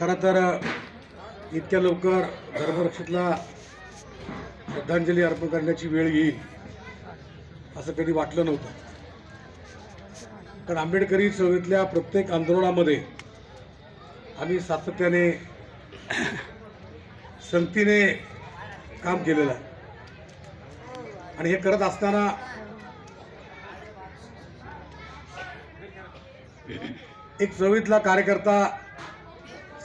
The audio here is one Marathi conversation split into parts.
खरं तर इतक्या लवकर धर्मरक्षितला श्रद्धांजली अर्पण करण्याची वेळ येईल असं कधी वाटलं नव्हतं. कारण आंबेडकरी चळवळीतल्या प्रत्येक आंदोलनामध्ये आम्ही सातत्याने संतीने काम केलेलं आहे. आणि हे करत असताना एक चवीतला कार्यकर्ता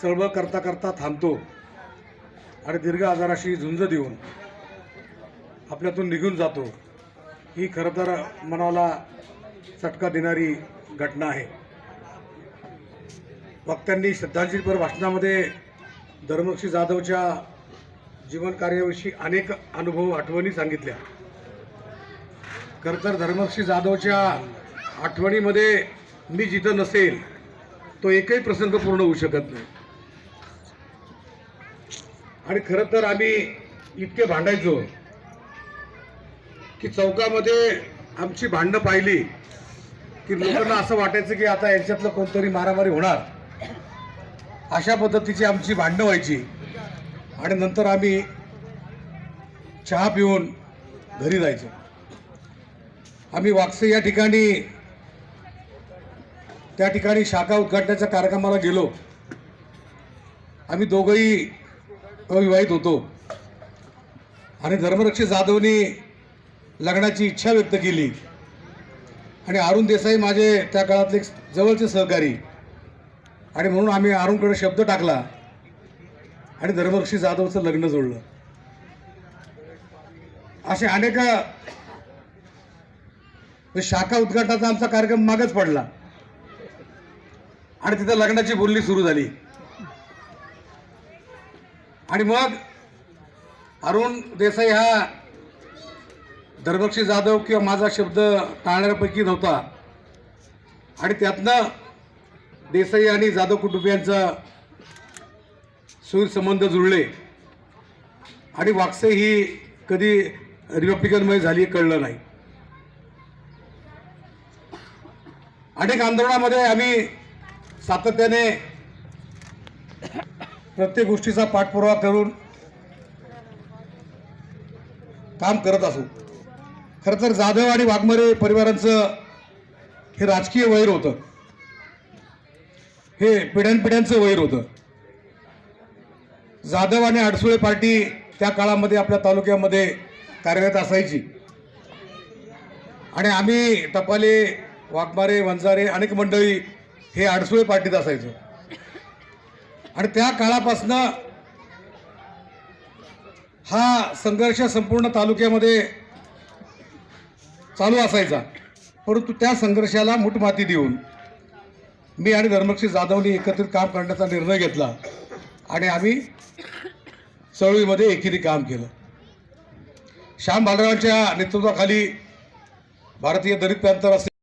चळवळ करता करता थांबतो आणि दीर्घ आजाराशी झुंज देऊन आपल्यातून निघून जातो. ही खरं तर मनाला चटका देणारी घटना आहे. वक्त्यांनी श्रद्धांजलीपर भाषणामध्ये धर्मक्षी जाधवच्या जीवनकार्याविषयी अनेक अनुभव आठवणी सांगितल्या. खरं तर धर्मक्षी जाधवच्या आठवणीमध्ये मी जिथं नसेल तो एकही प्रसंग पूर्ण होऊ शकत नाही. आणि खरं तर आम्ही इतके भांडायचो की चौकामध्ये आमची भांडणं पाहिली की लोकांना असं वाटायचं की आता यांच्यातलं कोणतरी मारामारी होणार. अशा पद्धतीची आमची भांडणं व्हायची. आणि नंतर आम्ही चहा पिऊन घरी जायचो. आम्ही वागसे या ठिकाणी त्या ठिकाणी शाखा उद्घाटनाच्या कार्यक्रमाला गेलो. आम्ही दोघंही अविवाहित होतो. आणि धर्मरक्षी जाधवनी लग्नाची इच्छा व्यक्त केली. आणि अरुण देसाई माझे त्या काळातले एक जवळचे सहकारी. आणि म्हणून आम्ही अरुणकडे शब्द टाकला. आणि धर्मरक्षी जाधवचं लग्न जोडलं. असे अनेक म्हणजे शाखा उद्घाटनाचा आमचा कार्यक्रम मागच पडला. आणि तिथं लग्नाची बोलणी सुरू झाली. आणि मग अरुण देसाई हा धर्मक्षी जाधव किंवा माझा शब्द टाळण्यापैकी नव्हता. आणि त्यातनं देसाई आणि जाधव कुटुंबियांचा सुसंबंध जुळले. आणि वाकसे ही कधी रिपब्लिकनमध्ये झाली कळलं नाही. अनेक आंदोलनामध्ये आम्ही सातत्याने प्रत्येक गोष्टीचा पाठपुरावा करून काम करत असू. खरं तर जाधव आणि वाघमारे परिवारांचं हे राजकीय वैर होतं. हे पिढ्यानपिढ्यांचं वैर होतं. जाधव आणि अडसुळे पार्टी त्या काळामध्ये आपल्या तालुक्यामध्ये कार्यरत असायची. आणि आम्ही टपाले वाघमारे वंजारे अनेक मंडळी हे अडसुळे पार्टीत असायचो. आणि त्या काळापासनं हा संघर्ष संपूर्ण तालुक्यामध्ये चालू असायचा. परंतु त्या संघर्षाला मुठमाती देऊन मी आणि धर्मक्षी जाधवने एकत्रित काम करण्याचा निर्णय घेतला आणि आम्ही चळवळीमध्ये एकीने काम केलं. श्याम भालरावांच्या नेतृत्वाखाली भारतीय दलित प्रांतर असेल